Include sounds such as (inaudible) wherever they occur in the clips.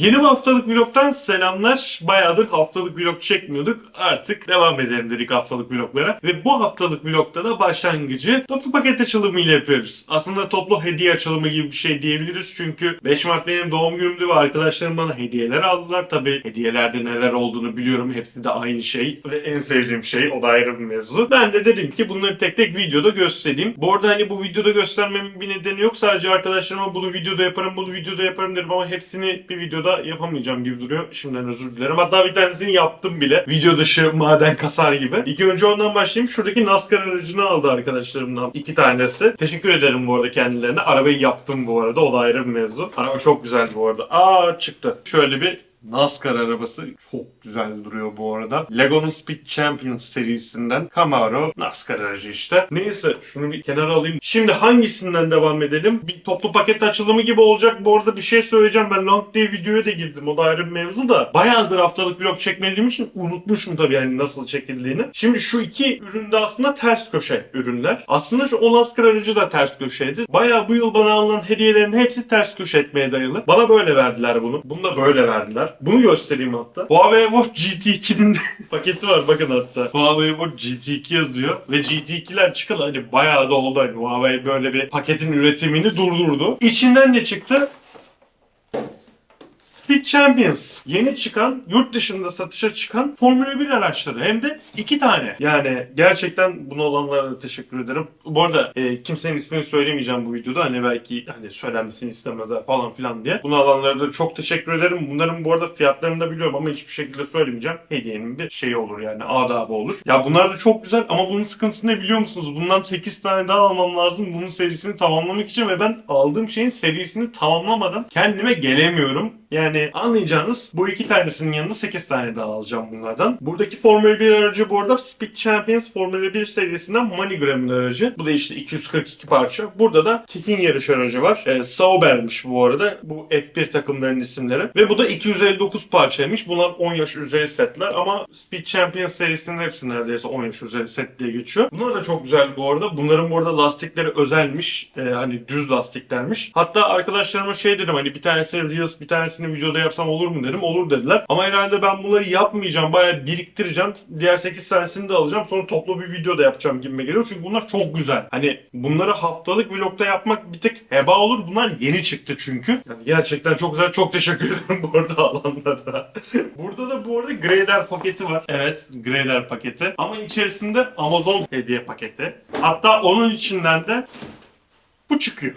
Yeni bir haftalık vlogtan selamlar. Bayağıdır haftalık vlog çekmiyorduk. Artık devam edelim dedik haftalık vloglara. Ve bu haftalık vlogta da başlangıcı toplu paket açılımı ile yapıyoruz. Aslında toplu hediye açılımı gibi bir şey diyebiliriz. Çünkü 5 Mart benim doğum günümdü ve arkadaşlarım bana hediyeler aldılar. Tabi hediyelerde neler olduğunu biliyorum. Hepsi de aynı şey. Ve en sevdiğim şey o da ayrı bir mevzu. Ben de dedim ki bunları tek tek videoda göstereyim. Bu arada hani bu videoda göstermemin bir nedeni yok. Sadece arkadaşlarıma bunu videoda yaparım, bunu videoda yaparım dedim ama hepsini bir videoda yapamayacağım gibi duruyor. Şimdiden özür dilerim. Hatta bir tanesini yaptım bile. Video dışı maden kasar gibi. İlk önce ondan başlayayım. Şuradaki NASCAR aracını aldı arkadaşlarımdan iki tanesi. Teşekkür ederim bu arada kendilerine. Arabayı yaptım bu arada. O da ayrı bir mevzu. Araba çok güzeldi bu arada. Aa çıktı. Şöyle bir NASCAR arabası çok güzel duruyor bu arada. Lego'nun Speed Champions serisinden Camaro NASCAR aracı işte. Neyse şunu bir kenara alayım. Şimdi hangisinden devam edelim? Bir toplu paket açılımı gibi olacak. Bu arada bir şey söyleyeceğim. Ben Long diye videoya da girdim. O da ayrı bir mevzu da. Bayağıdır haftalık vlog çekmediğim için unutmuşum tabii yani nasıl çekildiğini. Şimdi şu iki üründe aslında ters köşe ürünler. Aslında şu o NASCAR aracı da ters köşeydi. Bayağı bu yıl bana alınan hediyelerin hepsi ters köşe etmeye dayalı. Bana böyle verdiler bunu. Bunu da böyle verdiler. Bunu göstereyim hatta. Huawei Watch GT2'nin (laughs) paketi var bakın hatta. Huawei Watch GT2 yazıyor ve GT2'ler çıkalı hani bayağı da oldu hani Huawei böyle bir paketin üretimini durdurdu. İçinden ne çıktı? Speed Champions. Yeni çıkan, yurt dışında satışa çıkan Formula 1 araçları. Hem de iki tane. Yani gerçekten bunu olanlara da teşekkür ederim. Bu arada e, kimsenin ismini söylemeyeceğim bu videoda. Hani belki hani söylenmesini istemezler falan filan diye. Bunu alanlara da çok teşekkür ederim. Bunların bu arada fiyatlarını da biliyorum ama hiçbir şekilde söylemeyeceğim. Hediyenin bir şeyi olur yani adabı olur. Ya bunlar da çok güzel ama bunun sıkıntısı ne biliyor musunuz? Bundan 8 tane daha almam lazım bunun serisini tamamlamak için ve ben aldığım şeyin serisini tamamlamadan kendime gelemiyorum. Yani anlayacağınız bu iki tanesinin yanında 8 tane daha alacağım bunlardan. Buradaki Formula 1 aracı bu arada Speed Champions Formula 1 serisinden MoneyGram'ın aracı. Bu da işte 242 parça. Burada da Kicking yarış aracı var. Ee, Sauber'miş bu arada. Bu F1 takımlarının isimleri. Ve bu da 259 parçaymış. Bunlar 10 yaş üzeri setler ama Speed Champions serisinin hepsi neredeyse 10 yaş üzeri set diye geçiyor. Bunlar da çok güzel bu arada. Bunların bu arada lastikleri özelmiş. Ee, hani düz lastiklermiş. Hatta arkadaşlarıma şey dedim hani bir tanesini Reels bir tanesini videoda yapsam olur mu dedim. Olur dediler. Ama herhalde ben bunları yapmayacağım. Bayağı biriktireceğim. Diğer 8 tanesini de alacağım. Sonra toplu bir video da yapacağım gibime geliyor. Çünkü bunlar çok güzel. Hani bunları haftalık vlogda yapmak bir tık heba olur. Bunlar yeni çıktı çünkü. Yani gerçekten çok güzel. Çok teşekkür ederim bu arada alanlara. (laughs) Burada da bu arada Grader paketi var. Evet Grader paketi. Ama içerisinde Amazon hediye paketi. Hatta onun içinden de bu çıkıyor.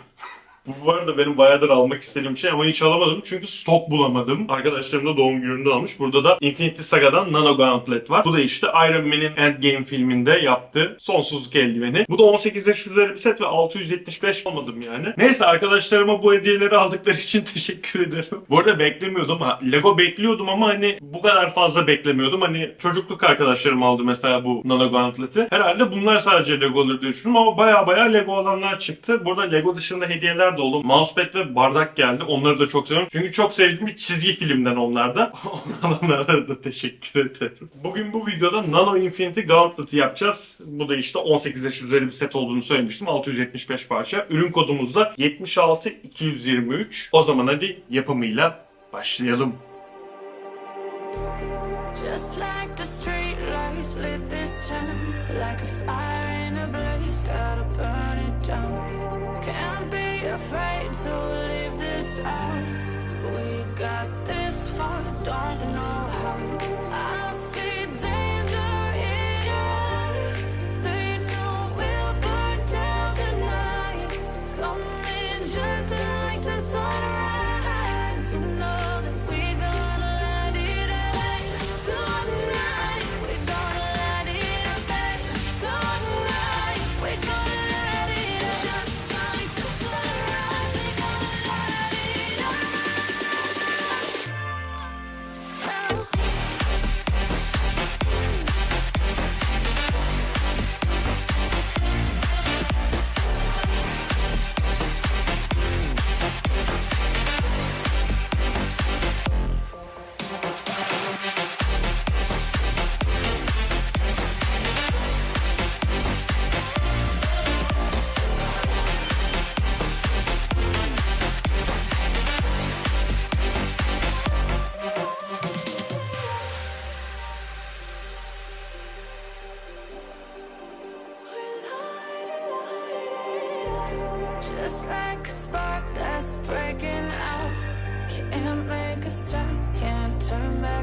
Bu bu arada benim bayağıdır almak istediğim şey ama hiç alamadım çünkü stok bulamadım. Arkadaşlarım da doğum gününde almış. Burada da Infinity Saga'dan Nano Gauntlet var. Bu da işte Iron Man'in Endgame filminde yaptığı sonsuzluk eldiveni. Bu da 18 yaş üzeri bir set ve 675 almadım yani. Neyse arkadaşlarıma bu hediyeleri aldıkları için (laughs) teşekkür ederim. Bu arada beklemiyordum. Ha, Lego bekliyordum ama hani bu kadar fazla beklemiyordum. Hani çocukluk arkadaşlarım aldı mesela bu Nano Gauntlet'i. Herhalde bunlar sadece Lego olur diye düşündüm ama baya baya Lego olanlar çıktı. Burada Lego dışında hediyeler de oldu. Mousepad ve bardak geldi. Onları da çok seviyorum. Çünkü çok sevdiğim bir çizgi filmden onlar da. (laughs) Onlara da teşekkür ederim. Bugün bu videoda Nano Infinity Gauntlet'ı yapacağız. Bu da işte 18 yaş üzeri bir set olduğunu söylemiştim. 675 parça. Ürün kodumuz da 76223. O zaman hadi yapımıyla başlayalım. Just like the street lights lit this town Like a fire in a blaze, gotta burn it down Can't be afraid to leave this out We got this far, don't know how can't make a stop, can't turn back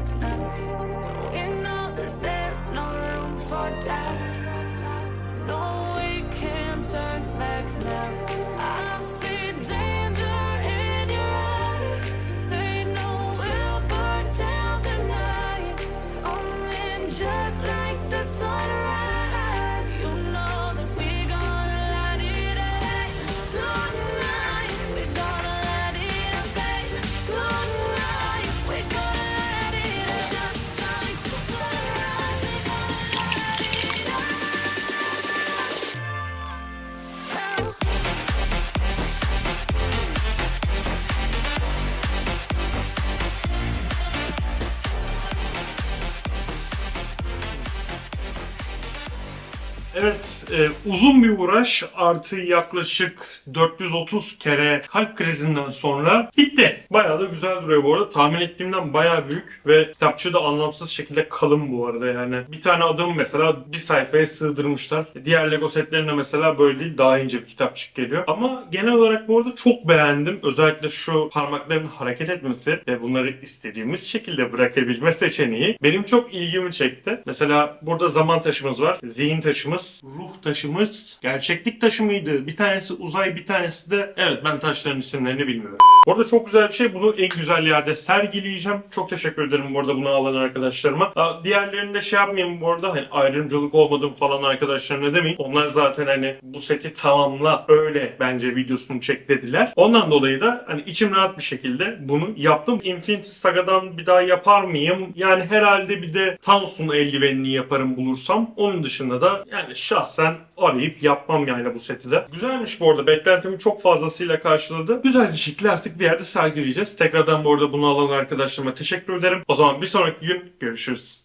Evet, e, uzun bir uğraş artı yaklaşık 430 kere kalp krizinden sonra bitti. Bayağı da güzel duruyor bu arada. Tahmin ettiğimden bayağı büyük ve kitapçığı da anlamsız şekilde kalın bu arada yani. Bir tane adım mesela bir sayfaya sığdırmışlar. Diğer Lego setlerinde mesela böyle değil daha ince bir kitapçık geliyor. Ama genel olarak bu arada çok beğendim. Özellikle şu parmakların hareket etmesi ve bunları istediğimiz şekilde bırakabilme seçeneği benim çok ilgimi çekti. Mesela burada zaman taşımız var, zihin taşımız, ruh taşımız, gerçeklik taşı mıydı? Bir tanesi uzay, bir tanesi de evet ben taşların isimlerini bilmiyorum. Bu arada çok güzel bir şey. Bunu en güzel yerde sergileyeceğim. Çok teşekkür ederim bu arada bunu alan arkadaşlarıma. Aa, Diğerlerinde de şey yapmayayım bu arada. Hani ayrımcılık olmadım falan arkadaşlarına demeyin. Onlar zaten hani bu seti tamamla öyle bence videosunu çek dediler. Ondan dolayı da hani içim rahat bir şekilde bunu yaptım. Infinity Saga'dan bir daha yapar mıyım? Yani herhalde bir de Thanos'un eldivenini yaparım bulursam. Onun dışında da yani şahsen arayıp yapmam yani bu seti de. Güzelmiş bu arada. Beklentimi çok fazlasıyla karşıladı. Güzel bir şekilde artık bir yerde sergileyeceğiz. Tekrardan bu arada bunu alan arkadaşlarıma teşekkür ederim. O zaman bir sonraki gün görüşürüz.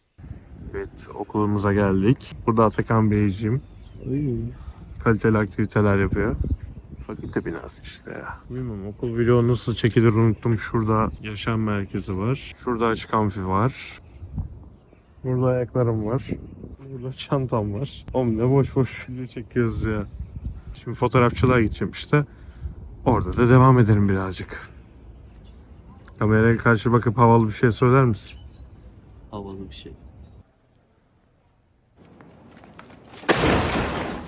Evet okulumuza geldik. Burada Atakan Beyciğim kaliteli aktiviteler yapıyor. Fakülte binası işte ya. Bilmiyorum okul vlogu nasıl çekilir unuttum. Şurada yaşam merkezi var. Şurada açık amfi var. Burada ayaklarım var. Burada çantam var. Oğlum ne boş boş video çekiyoruz ya. Şimdi fotoğrafçılığa gideceğim işte. Orada da devam edelim birazcık. Kameraya karşı bakıp havalı bir şey söyler misin? havalı bir şey.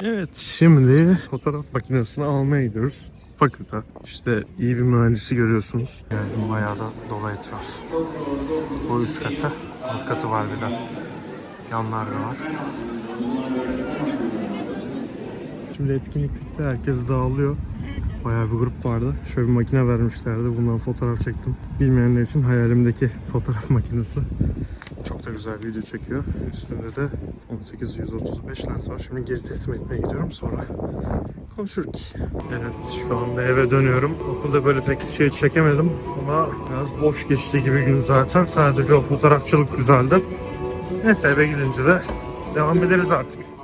Evet şimdi fotoğraf makinesini almaya gidiyoruz. Fakülte. İşte iyi bir mühendisi görüyorsunuz. Geldim bayağı da dolu etraf. Bu üst katı. Alt katı var bir de. Yanlar da var. Şimdi etkinlik bitti. Herkes dağılıyor. Bayağı bir grup vardı. Şöyle bir makine vermişlerdi. Bundan fotoğraf çektim. Bilmeyenler için hayalimdeki fotoğraf (laughs) makinesi. Çok da güzel video çekiyor. Üstünde de 18-135 lens var. Şimdi geri teslim etmeye gidiyorum sonra konuşuruz. Evet şu anda eve dönüyorum. Okulda böyle pek şey çekemedim ama biraz boş geçti gibi gün zaten. Sadece o fotoğrafçılık güzeldi. Neyse eve gidince de devam ederiz artık.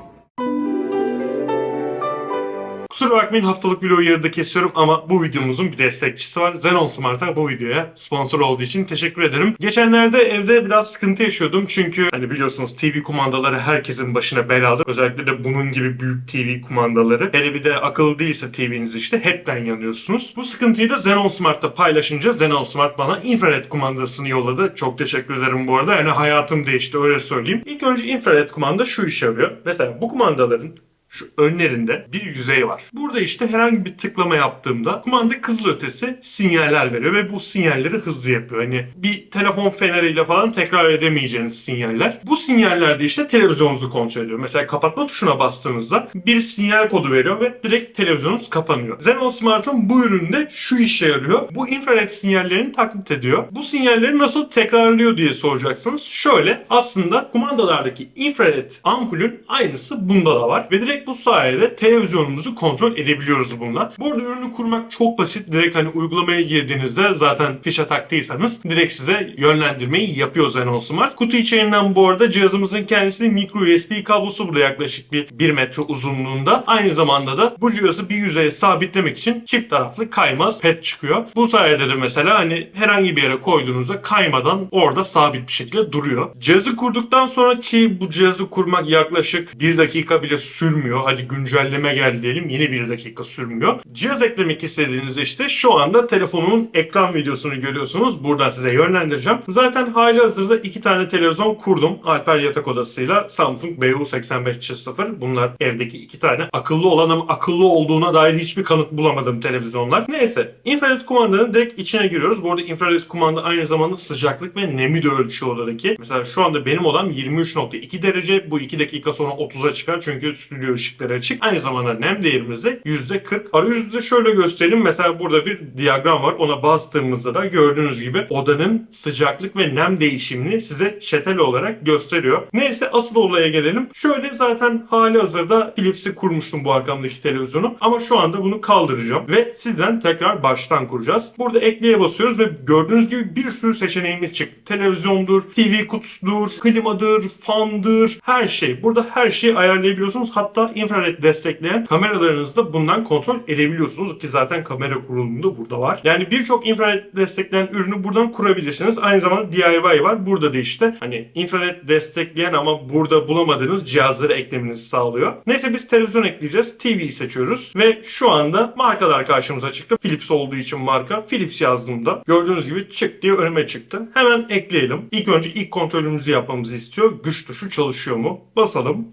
Kusura bakmayın haftalık vlogu yarıda kesiyorum ama bu videomuzun bir destekçisi var. Zenon Smart'a bu videoya sponsor olduğu için teşekkür ederim. Geçenlerde evde biraz sıkıntı yaşıyordum çünkü hani biliyorsunuz TV kumandaları herkesin başına beladır. Özellikle de bunun gibi büyük TV kumandaları. Hele bir de akıllı değilse TV'niz işte hepten yanıyorsunuz. Bu sıkıntıyı da Zenon Smart'ta paylaşınca Zenon Smart bana infrared kumandasını yolladı. Çok teşekkür ederim bu arada. Yani hayatım değişti öyle söyleyeyim. İlk önce infrared kumanda şu işe yarıyor. Mesela bu kumandaların şu önlerinde bir yüzey var. Burada işte herhangi bir tıklama yaptığımda kumanda kızıl ötesi sinyaller veriyor ve bu sinyalleri hızlı yapıyor. Hani bir telefon feneriyle falan tekrar edemeyeceğiniz sinyaller. Bu sinyallerde işte televizyonunuzu kontrol ediyor. Mesela kapatma tuşuna bastığınızda bir sinyal kodu veriyor ve direkt televizyonunuz kapanıyor. Zenon Smart'ın bu üründe şu işe yarıyor. Bu infrared sinyallerini taklit ediyor. Bu sinyalleri nasıl tekrarlıyor diye soracaksınız. Şöyle aslında kumandalardaki infrared ampulün aynısı bunda da var ve direkt bu sayede televizyonumuzu kontrol edebiliyoruz bununla. Bu arada ürünü kurmak çok basit. Direkt hani uygulamaya girdiğinizde zaten fişe taktıysanız direkt size yönlendirmeyi yapıyor Zenon Smart. Kutu içeriğinden bu arada cihazımızın kendisi micro USB kablosu burada yaklaşık bir 1 metre uzunluğunda. Aynı zamanda da bu cihazı bir yüzeye sabitlemek için çift taraflı kaymaz pet çıkıyor. Bu sayede de mesela hani herhangi bir yere koyduğunuzda kaymadan orada sabit bir şekilde duruyor. Cihazı kurduktan sonra ki bu cihazı kurmak yaklaşık 1 dakika bile sürmüyor sürmüyor. Hadi güncelleme geldi diyelim yine bir dakika sürmüyor. Cihaz eklemek istediğinizde işte şu anda telefonumun ekran videosunu görüyorsunuz. Buradan size yönlendireceğim. Zaten hali hazırda iki tane televizyon kurdum. Alper yatak odasıyla Samsung BU8500. Bunlar evdeki iki tane akıllı olan ama akıllı olduğuna dair hiçbir kanıt bulamadım televizyonlar. Neyse infrared kumandanın direkt içine giriyoruz. Bu arada infrared kumanda aynı zamanda sıcaklık ve nemi de ölçüyor odadaki. Mesela şu anda benim odam 23.2 derece. Bu 2 dakika sonra 30'a çıkar çünkü stüdyo ışıkları açık. Aynı zamanda nem değerimiz de %40. Arayüzde şöyle göstereyim. Mesela burada bir diyagram var. Ona bastığımızda da gördüğünüz gibi odanın sıcaklık ve nem değişimini size çetel olarak gösteriyor. Neyse asıl olaya gelelim. Şöyle zaten hali hazırda Philips'i kurmuştum bu arkamdaki televizyonu. Ama şu anda bunu kaldıracağım. Ve sizden tekrar baştan kuracağız. Burada ekleye basıyoruz ve gördüğünüz gibi bir sürü seçeneğimiz çıktı. Televizyondur, TV kutusudur, klimadır, fandır, her şey. Burada her şeyi ayarlayabiliyorsunuz. Hatta infrared destekleyen kameralarınızda bundan kontrol edebiliyorsunuz ki zaten kamera kurulumu da burada var. Yani birçok infrared destekleyen ürünü buradan kurabilirsiniz. Aynı zamanda DIY var. Burada da işte hani infrared destekleyen ama burada bulamadığınız cihazları eklemenizi sağlıyor. Neyse biz televizyon ekleyeceğiz. TV'yi seçiyoruz ve şu anda markalar karşımıza çıktı. Philips olduğu için marka. Philips yazdığımda gördüğünüz gibi çık diye önüme çıktı. Hemen ekleyelim. İlk önce ilk kontrolümüzü yapmamızı istiyor. Güç tuşu çalışıyor mu? Basalım.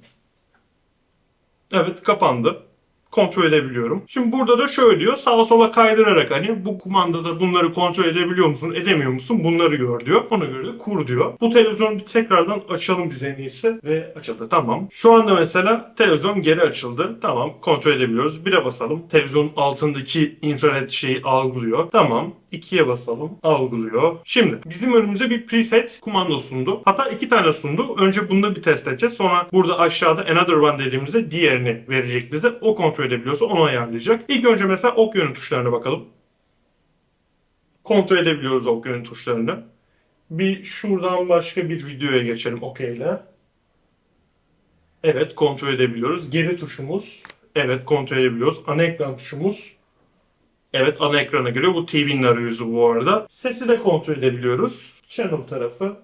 Evet kapandı kontrol edebiliyorum. Şimdi burada da şöyle diyor. Sağa sola kaydırarak hani bu kumandada bunları kontrol edebiliyor musun, edemiyor musun? Bunları gör diyor. Ona göre de kur diyor. Bu televizyonu bir tekrardan açalım biz en iyisi. Ve açıldı. Tamam. Şu anda mesela televizyon geri açıldı. Tamam. Kontrol edebiliyoruz. Bire basalım. Televizyonun altındaki infrared şeyi algılıyor. Tamam. 2'ye basalım. Algılıyor. Şimdi bizim önümüze bir preset kumanda sundu. Hatta iki tane sundu. Önce bunda bir test edeceğiz. Sonra burada aşağıda another one dediğimizde diğerini verecek bize. O kontrol edebiliyorsa onu ayarlayacak. İlk önce mesela ok yönü tuşlarına bakalım. Kontrol edebiliyoruz ok yönü tuşlarını. Bir şuradan başka bir videoya geçelim OK ile. Evet kontrol edebiliyoruz. Geri tuşumuz. Evet kontrol edebiliyoruz. Ana ekran tuşumuz. Evet ana ekrana giriyor. Bu TV'nin arayüzü bu arada. Sesi de kontrol edebiliyoruz. Channel tarafı.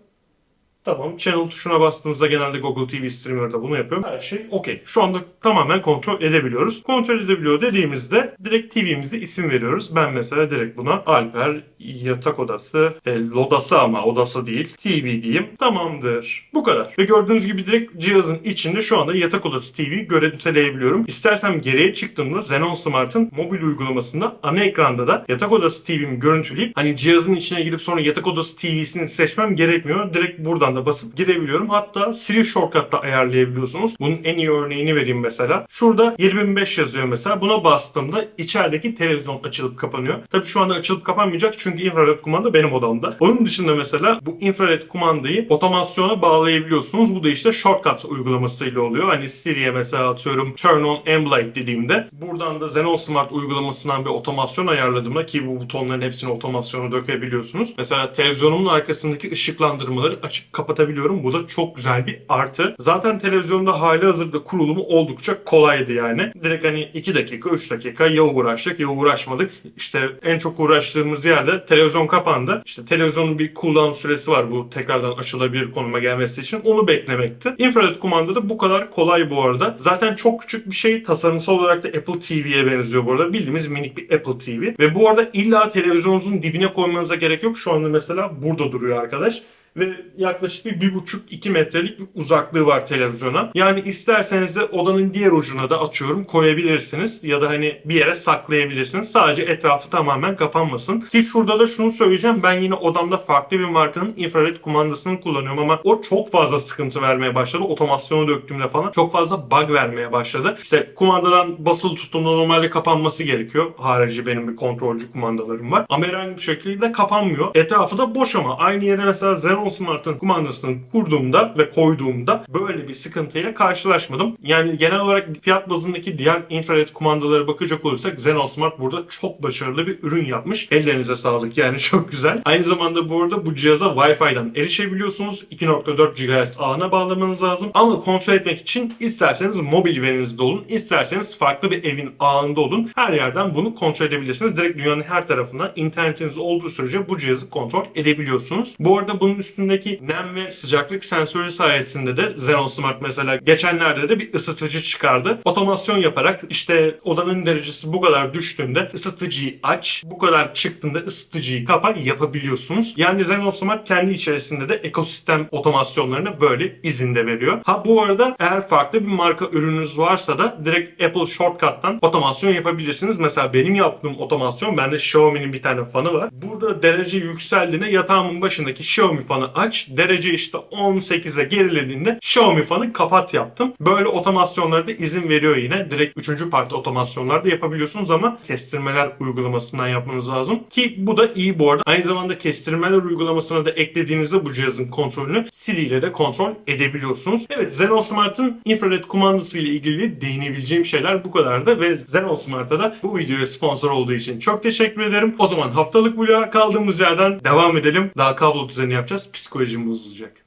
Tamam. Channel tuşuna bastığımızda genelde Google TV Streamer'da bunu yapıyorum. Her şey okey. Şu anda tamamen kontrol edebiliyoruz. Kontrol edebiliyor dediğimizde direkt TV'mize isim veriyoruz. Ben mesela direkt buna Alper yatak odası, e, lodası ama odası değil. TV diyeyim. Tamamdır. Bu kadar. Ve gördüğünüz gibi direkt cihazın içinde şu anda yatak odası TV görüntüleyebiliyorum. İstersem geriye çıktığımda Xenon Smart'ın mobil uygulamasında ana ekranda da yatak odası TV'mi görüntüleyip hani cihazın içine girip sonra yatak odası TV'sini seçmem gerekmiyor. Direkt buradan da basıp girebiliyorum. Hatta Siri Shortcut'ta ayarlayabiliyorsunuz. Bunun en iyi örneğini vereyim mesela. Şurada 20005 yazıyor mesela. Buna bastığımda içerideki televizyon açılıp kapanıyor. Tabii şu anda açılıp kapanmayacak çünkü infrared kumanda benim odamda. Onun dışında mesela bu infrared kumandayı otomasyona bağlayabiliyorsunuz. Bu da işte Shortcut uygulamasıyla oluyor. Hani Siri'ye mesela atıyorum Turn on Ambilight dediğimde buradan da Xenon Smart uygulamasından bir otomasyon ayarladığımda ki bu butonların hepsini otomasyona dökebiliyorsunuz. Mesela televizyonumun arkasındaki ışıklandırmaları açıp kapatabiliyorum. Bu da çok güzel bir artı. Zaten televizyonda hali hazırda kurulumu oldukça kolaydı yani. Direkt hani 2 dakika 3 dakika ya uğraştık ya uğraşmadık. İşte en çok uğraştığımız yerde televizyon kapandı. İşte televizyonun bir cooldown süresi var bu tekrardan açılabilir konuma gelmesi için. Onu beklemekti. Infrared kumanda da bu kadar kolay bu arada. Zaten çok küçük bir şey. Tasarımsal olarak da Apple TV'ye benziyor bu arada. Bildiğimiz minik bir Apple TV. Ve bu arada illa televizyonunuzun dibine koymanıza gerek yok. Şu anda mesela burada duruyor arkadaş ve yaklaşık bir, bir buçuk iki metrelik bir uzaklığı var televizyona. Yani isterseniz de odanın diğer ucuna da atıyorum koyabilirsiniz ya da hani bir yere saklayabilirsiniz. Sadece etrafı tamamen kapanmasın. Ki şurada da şunu söyleyeceğim. Ben yine odamda farklı bir markanın infrared kumandasını kullanıyorum ama o çok fazla sıkıntı vermeye başladı. Otomasyonu döktüğümde falan çok fazla bug vermeye başladı. İşte kumandadan basılı tuttuğumda normalde kapanması gerekiyor. Harici benim bir kontrolcü kumandalarım var. Ama herhangi bir şekilde kapanmıyor. Etrafı da boş ama aynı yere mesela Xenon Smart'ın kumandasını kurduğumda ve koyduğumda böyle bir sıkıntıyla karşılaşmadım. Yani genel olarak fiyat bazındaki diğer infrared kumandalara bakacak olursak Xenon Smart burada çok başarılı bir ürün yapmış. Ellerinize sağlık yani (laughs) çok güzel. Aynı zamanda bu arada bu cihaza Wi-Fi'den erişebiliyorsunuz. 2.4 GHz ağına bağlamanız lazım. Ama kontrol etmek için isterseniz mobil verinizde olun, isterseniz farklı bir evin ağında olun. Her yerden bunu kontrol edebilirsiniz. Direkt dünyanın her tarafından internetiniz olduğu sürece bu cihazı kontrol edebiliyorsunuz. Bu arada bunun üstündeki nem ve sıcaklık sensörü sayesinde de Xenon Smart mesela geçenlerde de bir ısıtıcı çıkardı. Otomasyon yaparak işte odanın derecesi bu kadar düştüğünde ısıtıcıyı aç, bu kadar çıktığında ısıtıcıyı kapa yapabiliyorsunuz. Yani Xenon Smart kendi içerisinde de ekosistem otomasyonlarına böyle izin de veriyor. Ha bu arada eğer farklı bir marka ürününüz varsa da direkt Apple Shortcut'tan otomasyon yapabilirsiniz. Mesela benim yaptığım otomasyon bende Xiaomi'nin bir tane fanı var. Burada derece yükseldiğinde yatağımın başındaki Xiaomi fanı aç. Derece işte 18'e gerilediğinde Xiaomi fanı kapat yaptım. Böyle otomasyonlara da izin veriyor yine. Direkt 3. parti otomasyonlar da yapabiliyorsunuz ama kestirmeler uygulamasından yapmanız lazım. Ki bu da iyi bu arada. Aynı zamanda kestirmeler uygulamasına da eklediğinizde bu cihazın kontrolünü Siri ile de kontrol edebiliyorsunuz. Evet Xenon Smart'ın infrared kumandası ile ilgili değinebileceğim şeyler bu kadardı ve Xenon Smart'a da bu videoya sponsor olduğu için çok teşekkür ederim. O zaman haftalık vloga kaldığımız yerden devam edelim. Daha kablo düzeni yapacağız. Psikolojim bozulacak.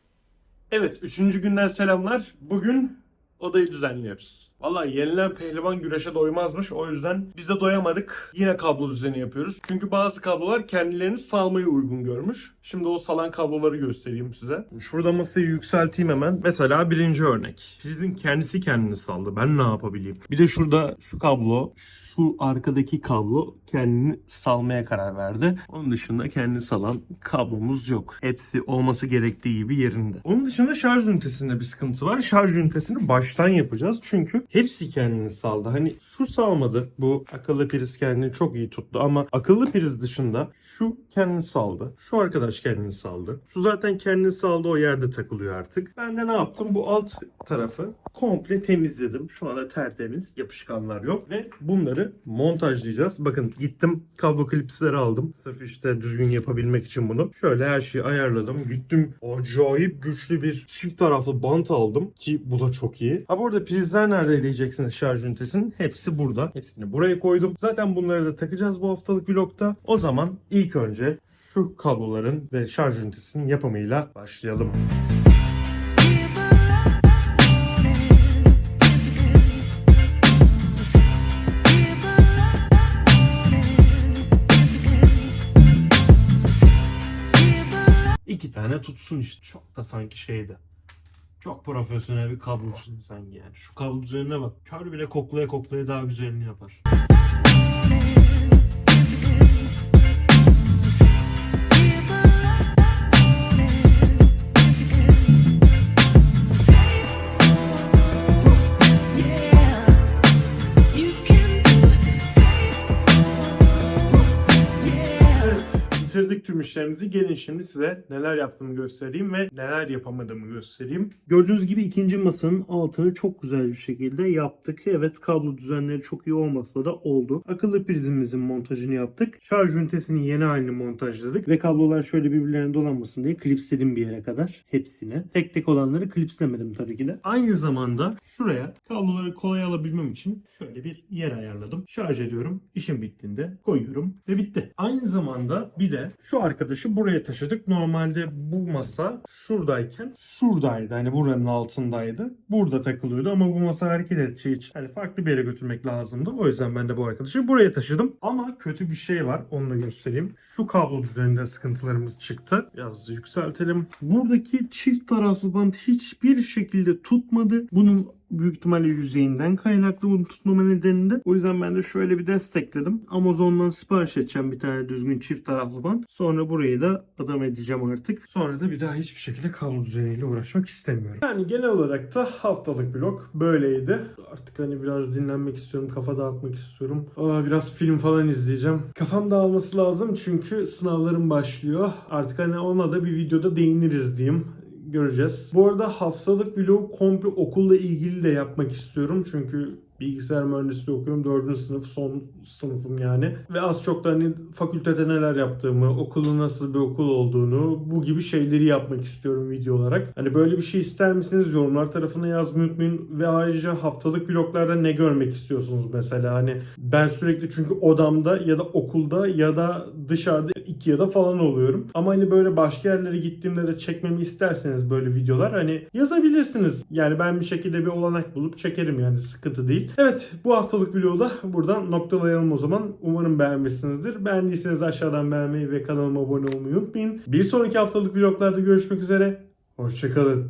Evet, üçüncü günden selamlar. Bugün odayı düzenliyoruz. Vallahi yenilen pehlivan güreşe doymazmış. O yüzden biz de doyamadık. Yine kablo düzeni yapıyoruz. Çünkü bazı kablolar kendilerini salmayı uygun görmüş. Şimdi o salan kabloları göstereyim size. Şurada masayı yükselteyim hemen. Mesela birinci örnek. Prizin kendisi kendini saldı. Ben ne yapabileyim? Bir de şurada şu kablo, şu arkadaki kablo kendini salmaya karar verdi. Onun dışında kendini salan kablomuz yok. Hepsi olması gerektiği gibi yerinde. Onun dışında şarj ünitesinde bir sıkıntı var. Şarj ünitesini baştan yapacağız. Çünkü hepsi kendini saldı. Hani şu salmadı. Bu akıllı priz kendini çok iyi tuttu ama akıllı priz dışında şu kendini saldı. Şu arkadaş kendini saldı. Şu zaten kendini saldı o yerde takılıyor artık. Ben de ne yaptım? Bu alt tarafı komple temizledim. Şu anda tertemiz. Yapışkanlar yok. Ve bunları montajlayacağız. Bakın gittim kablo klipsleri aldım. Sırf işte düzgün yapabilmek için bunu. Şöyle her şeyi ayarladım. Gittim acayip güçlü bir çift taraflı bant aldım. Ki bu da çok iyi. Ha bu arada prizler nerede diyeceksiniz şarj ünitesinin. Hepsi burada. Hepsini buraya koydum. Zaten bunları da takacağız bu haftalık vlogta. O zaman ilk önce şu kabloların ve şarj ünitesinin yapımıyla başlayalım. İki tane tutsun işte. Çok da sanki şeydi. Çok profesyonel bir kablosun sanki yani. Şu kablo düzenine bak. Kör bile koklaya koklaya daha güzelini yapar. Tüm. Gelin şimdi size neler yaptığımı göstereyim ve neler yapamadığımı göstereyim. Gördüğünüz gibi ikinci masanın altını çok güzel bir şekilde yaptık. Evet kablo düzenleri çok iyi olmasa da oldu. Akıllı prizimizin montajını yaptık. Şarj ünitesini yeni halini montajladık. Ve kablolar şöyle birbirlerine dolanmasın diye klipsledim bir yere kadar. Hepsini. Tek tek olanları klipslemedim tabii ki de. Aynı zamanda şuraya kabloları kolay alabilmem için şöyle bir yer ayarladım. Şarj ediyorum. İşim bittiğinde koyuyorum ve bitti. Aynı zamanda bir de şu arkadaşı buraya taşıdık. Normalde bu masa şuradayken şuradaydı. Hani buranın altındaydı. Burada takılıyordu ama bu masa hareket edeceği için hani farklı bir yere götürmek lazımdı. O yüzden ben de bu arkadaşı buraya taşıdım. Ama kötü bir şey var. Onu da göstereyim. Şu kablo düzeninde sıkıntılarımız çıktı. Biraz yükseltelim. Buradaki çift taraflı bant hiçbir şekilde tutmadı. Bunun büyük ihtimalle yüzeyinden kaynaklı bunu tutmama nedeninde. O yüzden ben de şöyle bir destekledim. Amazon'dan sipariş edeceğim bir tane düzgün çift taraflı bant. Sonra burayı da adam edeceğim artık. Sonra da bir daha hiçbir şekilde kablo düzeniyle uğraşmak istemiyorum. Yani genel olarak da haftalık vlog böyleydi. Artık hani biraz dinlenmek istiyorum, kafa dağıtmak istiyorum. Aa, biraz film falan izleyeceğim. Kafam dağılması lazım çünkü sınavlarım başlıyor. Artık hani ona da bir videoda değiniriz diyeyim göreceğiz. Bu arada haftalık vlog komple okulla ilgili de yapmak istiyorum. Çünkü bilgisayar mühendisliği okuyorum. Dördüncü sınıf, son sınıfım yani. Ve az çok da hani fakültede neler yaptığımı, okulun nasıl bir okul olduğunu, bu gibi şeyleri yapmak istiyorum video olarak. Hani böyle bir şey ister misiniz? Yorumlar tarafına yazmayı unutmayın. Ve ayrıca haftalık vloglarda ne görmek istiyorsunuz mesela? Hani ben sürekli çünkü odamda ya da okulda ya da dışarıda iki ya da falan oluyorum. Ama hani böyle başka yerlere gittiğimde de çekmemi isterseniz böyle videolar hani yazabilirsiniz. Yani ben bir şekilde bir olanak bulup çekerim yani sıkıntı değil. Evet bu haftalık vlogu da buradan noktalayalım o zaman. Umarım beğenmişsinizdir. Beğendiyseniz aşağıdan beğenmeyi ve kanalıma abone olmayı unutmayın. Bir sonraki haftalık vloglarda görüşmek üzere. Hoşçakalın.